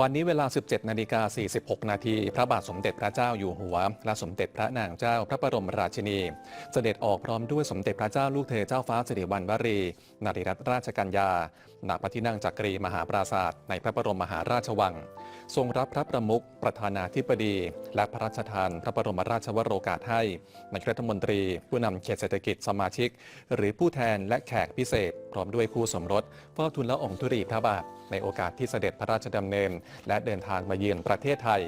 วันนี้เวลา 17 นาฬิกา 46 นาที พระบาทสมเด็จพระเจ้าอยู่หัว และสมเด็จพระนางเจ้าพระบรมราชินี เสด็จออกพร้อมด้วยสมเด็จพระเจ้าลูกเธอเจ้าฟ้าสิริวัณวรี นารีรัตนราชกัญญา ณ พระที่นั่งจักรีมหาปราศาสตร์ในพระบรมมหาราชวัง ทรงรับพระประมุข ประธานาธิบดี และพระราชทานพระบรมราชวโรกาสให้นายกรัฐมนตรี ผู้นำเขตเศรษฐกิจสมาชิก หรือผู้แทนและแขกพิเศษ พร้อมด้วยคู่สมรสเฝ้าทูลละอองธุรีพระบาท ในโอกาสที่เสด็จพระราชดำเนิน และเดินทางมาเยือนประเทศไทย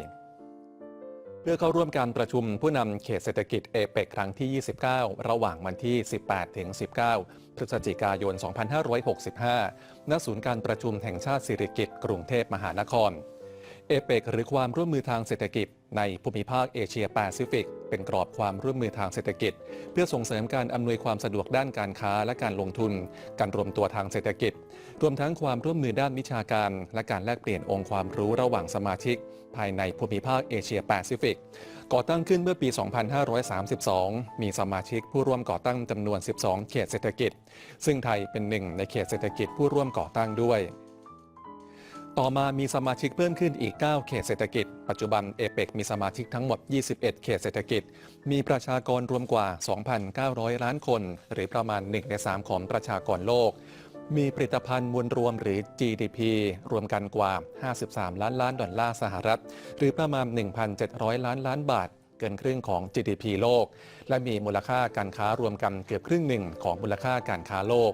เพื่อเข้าร่วมการประชุมผู้นำเขตเศรษฐกิจเอเปกครั้งที่ 29 ระหว่างวันที่ 18 ถึง 19 พฤศจิกายน 2565 ณ ศูนย์การประชุมแห่งชาติสิริกิติ์กรุงเทพมหานคร เอเปกหรือความร่วมมือทางเศรษฐกิจ ในภูมิภาคเอเชียแปซิฟิก เป็นกรอบความร่วมมือทางเศรษฐกิจ เพื่อส่งเสริมการอำนวยความสะดวกด้านการค้าและการลงทุน การรวมตัวทางเศรษฐกิจ รวมทั้งความร่วมมือด้านวิชาการ และการแลกเปลี่ยนองค์ความรู้ระหว่างสมาชิก ภายในภูมิภาคเอเชียแปซิฟิก ก่อตั้งขึ้นเมื่อปี 2532 มีสมาชิกผู้ร่วมก่อตั้งจำนวน 12 เขตเศรษฐกิจ ซึ่งไทยเป็นหนึ่งในเขตเศรษฐกิจผู้ร่วมก่อตั้งด้วย ต่อมามีสมาชิกเพิ่มขึ้นอีก 9 เขตเศรษฐกิจ ปัจจุบันเอเปกมีสมาชิกทั้งหมด 21 เขตเศรษฐกิจ มีประชากรรวมกว่า 2,900 ล้านคน หรือประมาณ 1 ใน 3 ของประชากรโลก มีผลิตภัณฑ์มวลรวมหรือ GDP รวมกันกว่า 53 ล้านล้านดอลลาร์สหรัฐ หรือประมาณ 1,700 ล้านล้านบาท เกินครึ่งของ GDP โลก และมีมูลค่าการค้ารวมกันเกือบครึ่งหนึ่งของมูลค่าการค้าโลก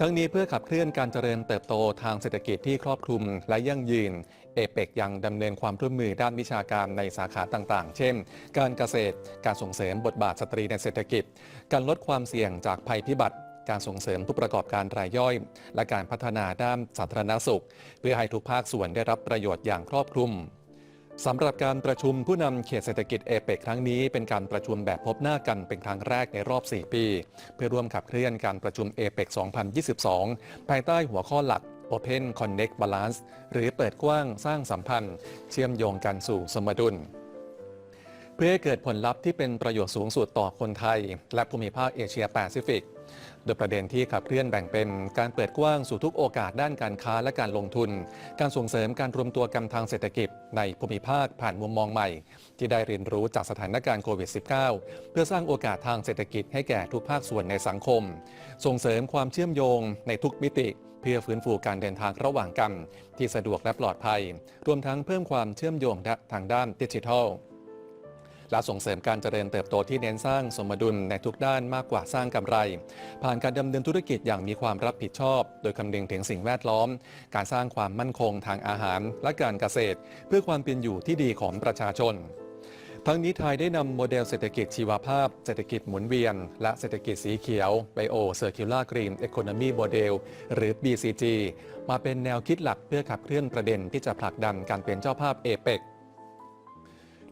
ทั้งนี้เพื่อขับเคลื่อนการเจริญเติบโตทางเศรษฐกิจที่ครอบคลุมและยั่งยืน เอเปกยังดำเนินความร่วมมือด้านวิชาการในสาขาต่างๆ เช่น การเกษตร การส่งเสริมบทบาทสตรีในเศรษฐกิจ การลดความเสี่ยงจากภัยพิบัติ การส่งเสริมผู้ประกอบการรายย่อย และการพัฒนาด้านสาธารณสุข เพื่อให้ทุกภาคส่วนได้รับประโยชน์อย่างครอบคลุม สำหรับการประชุมผู้นำเขตเศรษฐกิจเอเปกครั้งนี้เป็นการประชุมแบบพบหน้ากันเป็นครั้งแรกในรอบ 4 ปี เพื่อร่วมขับเคลื่อนการประชุมเอเปก2022 ภายใต้หัวข้อหลัก Open Connect Balance หรือเปิดกว้างสร้างสัมพันธ์ เชื่อมโยงกันสู่สมดุล เพื่อให้เกิดผลลัพธ์ที่เป็นประโยชน์สูงสุดต่อคนไทย และภูมิภาคเอเชียแปซิฟิก โดยประเด็นที่ขับเคลื่อนแบ่งเป็นการเปิดกว้างสู่ทุกโอกาสด้านการค้าและการลงทุน การส่งเสริมการรวมตัวกันทางเศรษฐกิจในภูมิภาคผ่านมุมมองใหม่ ที่ได้เรียนรู้จากสถานการณ์โควิด -19 เพื่อสร้างโอกาสทางเศรษฐกิจให้แก่ทุกภาคส่วนในสังคม ส่งเสริมความเชื่อมโยงในทุกมิติเพื่อฟื้นฟูการเดินทางระหว่างกันที่สะดวกและปลอดภัย รวมทั้งเพิ่มความเชื่อมโยงทางด้านดิจิทัล และส่งเสริมการเจริญเติบโตที่เน้นสร้างสมดุลในทุกด้านมากกว่าสร้างกำไร ผ่านการดำเนินธุรกิจอย่างมีความรับผิดชอบ โดยคำนึงถึงสิ่งแวดล้อม การสร้างความมั่นคงทางอาหารและการเกษตร เพื่อความเป็นอยู่ที่ดีของประชาชนทั้งนี้ไทยได้นำโมเดลเศรษฐกิจชีวภาพ เศรษฐกิจหมุนเวียน และเศรษฐกิจสีเขียว Bio Circular Green Economy Model หรือ BCG มาเป็นแนวคิดหลักเพื่อขับเคลื่อนประเด็นที่จะผลักดันการเป็นเจ้าภาพเอเปก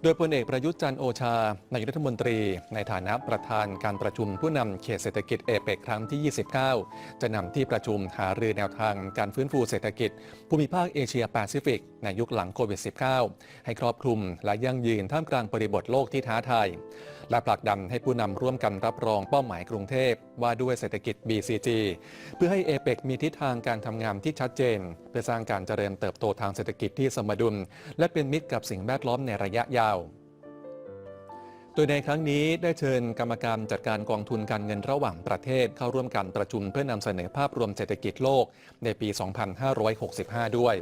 โดยพลเอกประยุทธ์จันโอชานายกรัฐมนตรี ในฐานะประธานการประชุมผู้นำเขตเศรษฐกิจเอเปกครั้งที่ 29 จะนำที่ประชุมหารือแนวทางการฟื้นฟูเศรษฐกิจ ภูมิภาคเอเชียแปซิฟิก ในยุคหลังโควิด -19 ให้ครอบคลุมและยั่งยืนท่ามกลางบริบทโลกที่ท้าทาย และผลักดันให้ผู้นำร่วมกันรับรองเป้าหมายกรุงเทพว่าด้วยเศรษฐกิจ BCG เพื่อให้เอเปกมีทิศทางการทำงานที่ชัดเจน เพื่อสร้างการเจริญเติบโตทางเศรษฐกิจที่สมดุล และเป็นมิตรกับสิ่งแวดล้อมในระยะยาวโดยในครั้งนี้ได้เชิญกรรมการจัดการกองทุนการเงินระหว่างประเทศเข้าร่วมกันประชุมเพื่อนำเสนอภาพรวมเศรษฐกิจโลกในปี 2565 ด้วย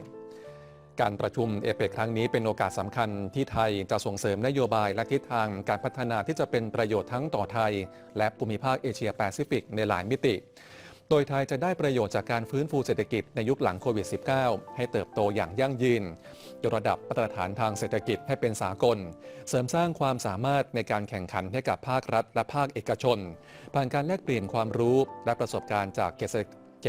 การประชุมเอเปกครั้งนี้เป็นโอกาสสำคัญที่ไทยจะส่งเสริมนโยบายและทิศทางการพัฒนาที่จะเป็นประโยชน์ทั้งต่อไทย และภูมิภาคเอเชียแปซิฟิกในหลายมิติ โดยไทยจะได้ประโยชน์จากการฟื้นฟูเศรษฐกิจในยุคหลังโควิด -19 ให้เติบโตอย่างยั่งยืนยกระดับมาตรฐานทางเศรษฐกิจให้เป็นสากล เสริมสร้างความสามารถในการแข่งขันให้กับภาครัฐ และภาคเอกชน ผ่านการแลกเปลี่ยนความรู้และประสบการณ์จากเข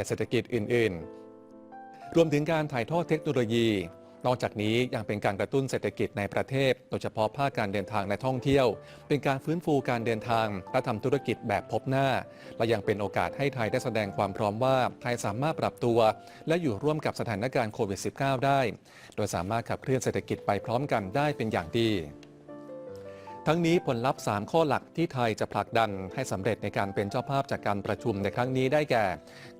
ตเศรษฐกิจอื่น ๆ รวมถึงการถ่ายทอดเทคโนโลยี นอกจากนี้ยังเป็นการกระตุ้นเศรษฐกิจในประเทศ โดยเฉพาะภาคการเดินทางและท่องเที่ยว เป็นการฟื้นฟูการเดินทางและทำธุรกิจแบบพบหน้า และยังเป็นโอกาสให้ไทยได้แสดงความพร้อมว่า ไทยสามารถปรับตัว และอยู่ร่วมกับสถานการณ์โควิด -19 ได้ โดยสามารถขับเคลื่อนเศรษฐกิจไปพร้อมกันได้เป็นอย่างดี ทั้งนี้ผลลัพธ์ 3 ข้อหลักที่ไทยจะผลักดันให้สำเร็จในการเป็นเจ้าภาพจากการประชุมในครั้งนี้ได้แก่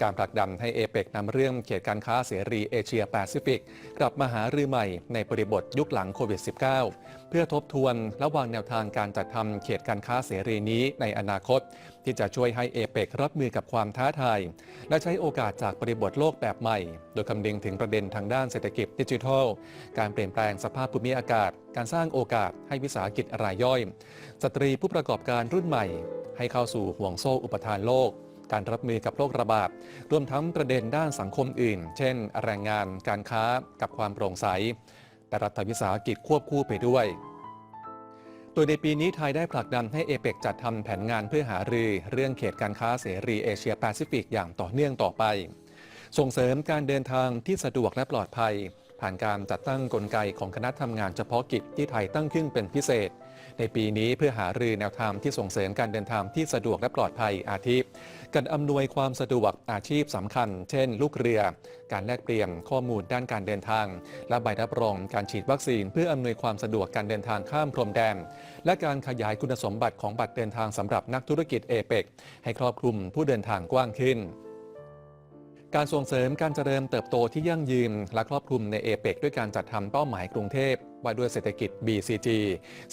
การผลักดันให้เอเปกนำเรื่องเขตการค้าเสรีเอเชียแปซิฟิก กลับมาหารือใหม่ในบริบทยุคหลังโควิด -19 เพื่อทบทวนและวางแนวทางการจัดทำเขตการค้าเสรีนี้ในอนาคต ที่จะช่วยให้เอเปกรับมือกับความท้าทาย และใช้โอกาสจากบริบทโลกแบบใหม่ โดยคำนึงถึงประเด็นทางด้านเศรษฐกิจดิจิทัล การเปลี่ยนแปลงสภาพภูมิอากาศ การสร้างโอกาสให้วิสาหกิจรายย่อย สตรีผู้ประกอบการรุ่นใหม่ ให้เข้าสู่ห่วงโซ่อุปทานโลกการรับมือกับโรคระบาด รวมทั้งประเด็นด้านสังคมอื่น เช่น แรงงาน การค้า กับความโปร่งใส แต่รัฐวิสาหกิจควบคู่ไปด้วย โดยในปีนี้ไทยได้ผลักดันให้เอเปกจัดทำแผนงานเพื่อหารือเรื่องเขตการค้าเสรีเอเชียแปซิฟิกอย่างต่อเนื่องต่อไป ส่งเสริมการเดินทางที่สะดวกและปลอดภัย ผ่านการจัดตั้งกลไกของคณะทำงานเฉพาะกิจที่ไทยตั้งขึ้นเป็นพิเศษ ในปีนี้เพื่อหารือแนวทางที่ส่งเสริมการเดินทางที่สะดวกและปลอดภัยอาทิการอำนวยความสะดวกอาชีพสำคัญ เช่น ลูกเรือ การแลกเปลี่ยนข้อมูลด้านการเดินทาง และใบรับรองการฉีดวัคซีน เพื่ออำนวยความสะดวกการเดินทางข้ามพรมแดน และการขยายคุณสมบัติของบัตรเดินทางสำหรับนักธุรกิจเอเปกให้ครอบคลุมผู้เดินทางกว้างขึ้นการส่งเสริมการเจริญเติบโตที่ยั่งยืนและครอบคลุมในเอเปกด้วยการจัดทำเป้าหมายกรุงเทพ ว่าด้วยเศรษฐกิจ BCG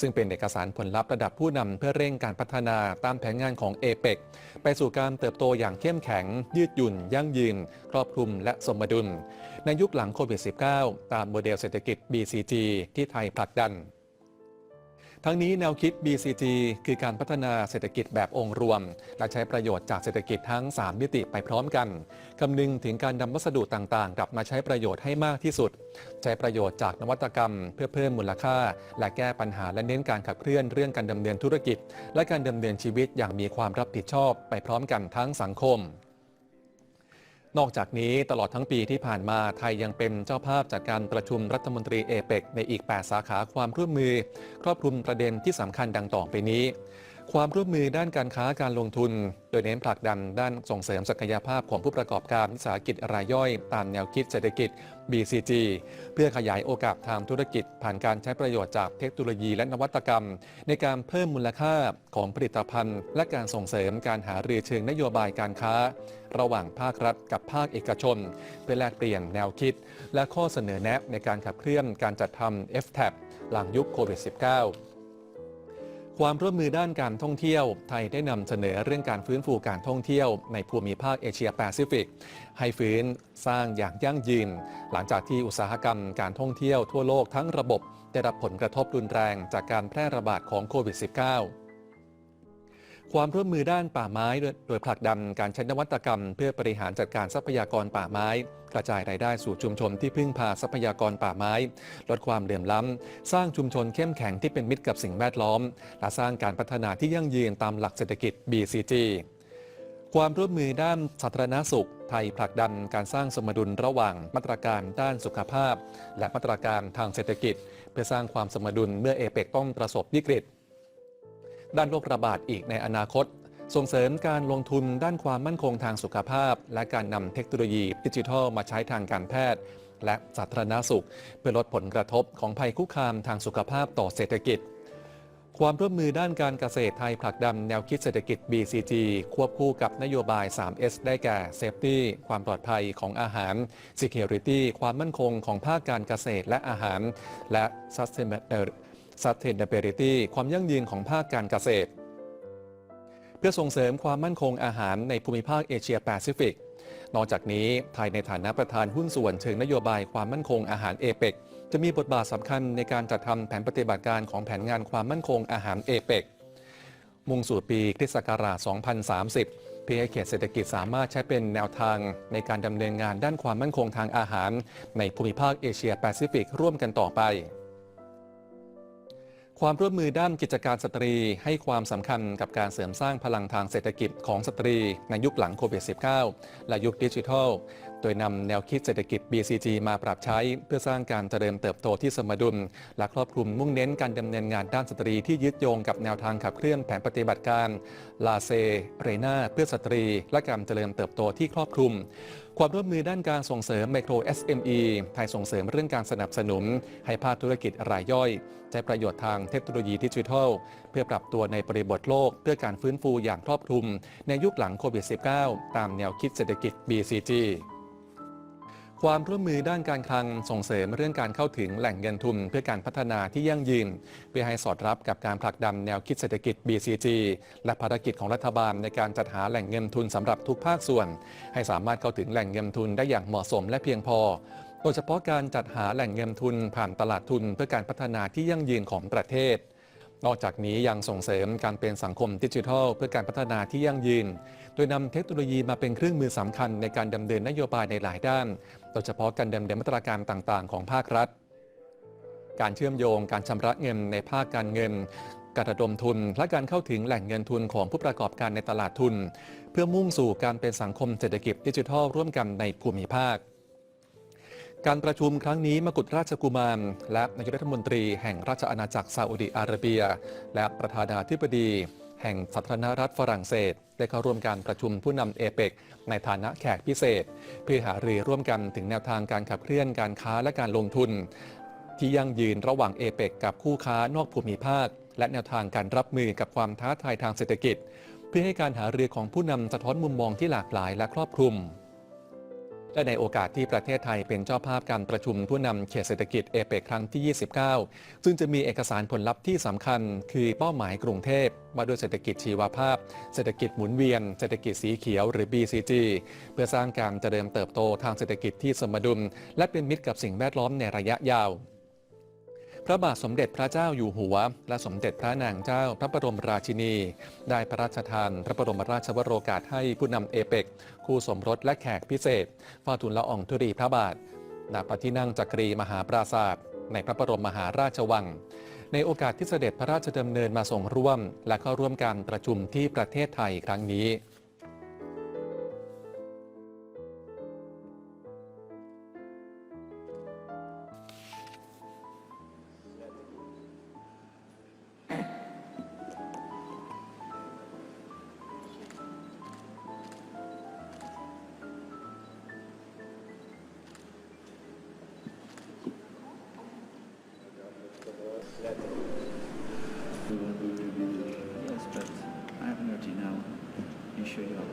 ซึ่งเป็นเอกสารผลลัพธ์ระดับผู้นำเพื่อเร่งการพัฒนาตามแผนงานของเอเปกไปสู่การเติบโตอย่างเข้มแข็ง ยืดหยุ่น ยั่งยืน ครอบคลุมและสมดุล ในยุคหลังโควิด -19 ตามโมเดลเศรษฐกิจ BCG ที่ไทยผลักดัน ทั้งนี้แนวคิด BCG คือการพัฒนาเศรษฐกิจแบบองค์รวม และใช้ประโยชน์จากเศรษฐกิจทั้ง 3 มิติไปพร้อมกันคำนึงถึงการนำวัสดุต่างๆ กลับมาใช้ประโยชน์ให้มากที่สุด ใช้ประโยชน์จากนวัตกรรม เพื่อเพิ่มมูลค่า และแก้ปัญหาและเน้นการขับเคลื่อนเรื่องการดำเนินธุรกิจ และการดำเนินชีวิตอย่างมีความรับผิดชอบไปพร้อมกันทั้งสังคม นอกจากนี้ตลอดทั้งปีที่ผ่านมาไทยยังเป็นเจ้าภาพจัดการประชุมรัฐมนตรีเอเปกในอีก 8 สาขาความร่วมมือ ครอบคลุมประเด็นที่สำคัญดังต่อไปนี้ ความร่วมมือด้านการค้าการลงทุน โดยเน้นผลักดันด้านส่งเสริมศักยภาพของผู้ประกอบการวิสาหกิจรายย่อย ตามแนวคิดเศรษฐกิจ BCG เพื่อขยายโอกาสทางธุรกิจ ผ่านการใช้ประโยชน์จากเทคโนโลยีและนวัตกรรม ในการเพิ่มมูลค่าของผลิตภัณฑ์ และการส่งเสริมการหารือเชิงนโยบายการค้า ระหว่างภาครัฐกับภาคเอกชน เพื่อแลกเปลี่ยนแนวคิด และข้อเสนอแนะในการขับเคลื่อนการจัดทำ FTAP หลังยุคโควิด -19 ความร่วมมือด้านการท่องเที่ยว ไทยได้นำเสนอเรื่องการฟื้นฟูการท่องเที่ยวในภูมิภาคเอเชียแปซิฟิก ให้ฟื้นสร้างอย่างยั่งยืน หลังจากที่อุตสาหกรรมการท่องเที่ยวทั่วโลกทั้งระบบ ได้รับผลกระทบรุนแรงจากการแพร่ระบาดของโควิด -19 ความร่วมมือด้านป่าไม้ โดยผลักดันการใช้นวัตกรรม เพื่อบริหารจัดการทรัพยากรป่าไม้ กระจายรายได้สู่ชุมชนที่พึ่งพาทรัพยากรป่าไม้ ลดความเหลื่อมล้ำ สร้างชุมชนเข้มแข็งที่เป็นมิตรกับสิ่งแวดล้อม และสร้างการพัฒนาที่ยั่งยืนตามหลักเศรษฐกิจ BCG ความร่วมมือด้านสาธารณสุข ไทยผลักดันการสร้างสมดุลระหว่างมาตรการด้านสุขภาพ และมาตรการทางเศรษฐกิจ เพื่อสร้างความสมดุลเมื่อเอเปกต้องประสบวิกฤต ด้านโรคระบาดอีกในอนาคต ส่งเสริมการลงทุนด้านความมั่นคงทางสุขภาพ และการนำเทคโนโลยีดิจิทัลมาใช้ทางการแพทย์ และสาธารณสุข เพื่อลดผลกระทบของภัยคุกคามทางสุขภาพต่อเศรษฐกิจ ความร่วมมือด้านการเกษตรไทยผลักดันแนวคิดเศรษฐกิจ BCG ควบคู่กับนโยบาย 3S ได้แก่ Safety ความปลอดภัยของอาหาร Security ความมั่นคงของภาคการเกษตรและอาหาร และ Sustainability ความยั่งยืนของภาคการเกษตร เพื่อส่งเสริมความมั่นคงอาหารในภูมิภาคเอเชียแปซิฟิก นอกจากนี้ไทยในฐานะประธานหุ้นส่วนเชิงนโยบายความมั่นคงอาหารเอเปกจะมีบทบาทสำคัญในการจัดทำแผนปฏิบัติการของแผนงานความมั่นคงอาหารเอเปกมุ่งสู่ปีคริสต์ศักราช 2030 เพื่อให้เขตเศรษฐกิจสามารถใช้เป็นแนวทางในการดำเนินงานด้านความมั่นคงทางอาหาร ในภูมิภาคเอเชียแปซิฟิกร่วมกันต่อไป ความร่วมมือด้านกิจการสตรีให้ความสำคัญกับการเสริมสร้างพลังทางเศรษฐกิจของสตรีในยุคหลังโควิด -19 และยุคดิจิทัล โดยนำแนวคิดเศรษฐกิจ BCG มาปรับใช้ เพื่อสร้างการเจริญเติบโตที่สมดุล และครอบคลุมมุ่งเน้นการดำเนินงานด้านสตรีที่ยึดโยงกับแนวทางขับเคลื่อนแผนปฏิบัติการลาเซเรนาเพื่อสตรี และการเจริญเติบโตที่ครอบคลุมความร่วมมือด้านการส่งเสริมไมโคร SME ไทยส่งเสริมเรื่องการสนับสนุน ให้ภาคธุรกิจรายย่อย ใช้ประโยชน์ทางเทคโนโลยีดิจิทัล เพื่อปรับตัวในบริบทโลก เพื่อการฟื้นฟูอย่างครอบคลุม ในยุคหลังโควิด -19 ตามแนวคิดเศรษฐกิจ BCG ความร่วมมือด้านการคลังส่งเสริมเรื่องการเข้าถึงแหล่งเงินทุนเพื่อการพัฒนาที่ยั่งยืน เพื่อให้สอดรับกับการผลักดันแนวคิดเศรษฐกิจ BCG และภารกิจของรัฐบาลในการจัดหาแหล่งเงินทุนสำหรับทุกภาคส่วน ให้สามารถเข้าถึงแหล่งเงินทุนได้อย่างเหมาะสมและเพียงพอ โดยเฉพาะการจัดหาแหล่งเงินทุนผ่านตลาดทุนเพื่อการพัฒนาที่ยั่งยืนของประเทศ นอกจากนี้ยังส่งเสริมการเป็นสังคมดิจิทัล เพื่อการพัฒนาที่ยั่งยืน โดยนำเทคโนโลยีมาเป็นเครื่องมือสำคัญในการดำเนินนโยบายในหลายด้าน โดยเฉพาะการดำเนินมาตรการต่างๆ ของภาครัฐ การเชื่อมโยงการชำระเงินในภาคการเงิน การระดมทุน และการเข้าถึงแหล่งเงินทุนของผู้ประกอบการในตลาดทุน เพื่อมุ่งสู่การเป็นสังคมเศรษฐกิจดิจิทัลร่วมกันในภูมิภาค การประชุมครั้งนี้มกุฎราชกุมาร และนายกรัฐมนตรีแห่งราชอาณาจักรซาอุดิอาระเบีย และประธานาธิบดี แห่งสาธารณรัฐฝรั่งเศส ได้เข้าร่วมการประชุมผู้นำเอเปกในฐานะแขกพิเศษ เพื่อหารือร่วมกันถึงแนวทางการขับเคลื่อนการค้าและการลงทุน ที่ยั่งยืนระหว่างเอเปกกับคู่ค้านอกภูมิภาค และแนวทางการรับมือกับความท้าทายทางเศรษฐกิจ เพื่อให้การหารือของผู้นำสะท้อนมุมมองที่หลากหลายและครอบคลุม และในโอกาสที่ประเทศไทยเป็นเจ้าภาพการประชุมผู้นำเขตเศรษฐกิจเอเปกครั้งที่ 29 ซึ่งจะมีเอกสารผลลัพธ์ที่สำคัญ คือเป้าหมายกรุงเทพว่าด้วยเศรษฐกิจชีวภาพ เศรษฐกิจหมุนเวียน เศรษฐกิจสีเขียวหรือ BCG เพื่อสร้างการเจริญเติบโตทางเศรษฐกิจที่สมดุล และเป็นมิตรกับสิ่งแวดล้อมในระยะยาว พระบาทสมเด็จพระเจ้าอยู่หัว และสมเด็จพระนางเจ้าพระบรมราชินี ได้พระราชทานพระบรมราชวโรกาสให้ผู้นำเอเปกคู่สมรสและแขกพิเศษฝ้าทูลละอองธุรีพระบาทณพระที่นั่งจักรีมหาปราศาสตร์ในพระบรมมหาราชวัง ในโอกาสที่เสด็จพระราชดำเนินมาส่งร่วม และเข้าร่วมการประชุมที่ประเทศไทยครั้งนี้ you it.